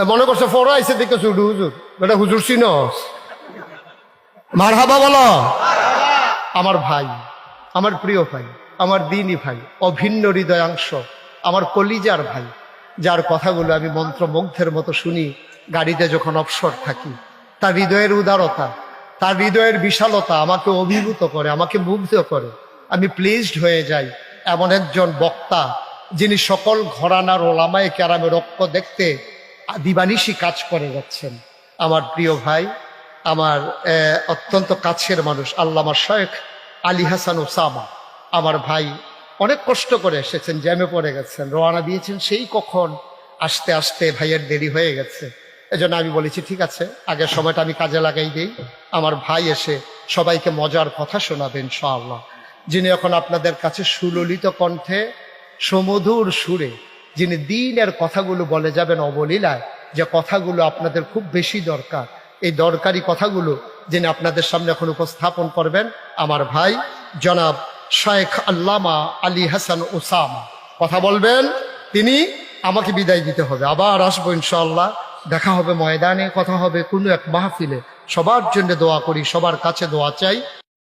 মনে করছে ফোর আইসে দেখে হুজুর হুজুর। বেটা হুজুর চিনস। মার হাবা বলো। আমার ভাই, আমার প্রিয় ভাই, আমার দিনই ভাই, অভিন্ন হৃদয়াংশ, আমার কলিজার ভাই, যার কথাগুলো আমি মন্ত্রমুগ্ধের মতো শুনি, গাড়িতে যখন অবসর থাকি, তার হৃদয়ের উদারতা, তার হৃদয়ের বিশালতা আমাকে অভিভূত করে, আমাকে মুগ্ধ করে। আমি প্লিজড হয়ে যাই এমন একজন বক্তা, যিনি সকল ঘরানার ওলামায় ক্যারামের রক্ষ দেখতে দিবানিশি কাজ করে যাচ্ছেন। আমার প্রিয় ভাই, আমার অত্যন্ত কাছের মানুষ, আল্লামা শেখ আলী হাসান ওসামা। আমার ভাই অনেক কষ্ট করে এসেছেন, জ্যামে পড়ে গেছেন, রওনা দিয়েছেন, সেই কখন আসতে আসতে ভাইয়ের দেরি হয়ে গেছে। এজন্য আমি বলেছি, ঠিক আছে, আগের সময়টা আমি কাজে লাগাই দিই। আমার ভাই এসে সবাইকে মজার কথা শোনাবেন ইনশাআল্লাহ। যিনি এখন আপনাদের কাছে সুললিত কণ্ঠে সমধুর সুরে যিনি দিনের কথাগুলো বলে যাবেন অবলীলায়, যে কথাগুলো আপনাদের খুব বেশি দরকার। এই দরকারি কথাগুলো যিনি আপনাদের সামনে এখন উপস্থাপন করবেন, আমার ভাই জনাব শেখ আল্লামা আলী হাসান ওসামা। কথা বলবেন, তিনি আমাকে বিদায় দিতে হবে। আবার আসব ইনশাল্লাহ দেখা হবে ময়দানে, কথা হবে কোনো এক মাহফিলে। সবার জন্য দোয়া করি, সবার কাছে দোয়া চাই।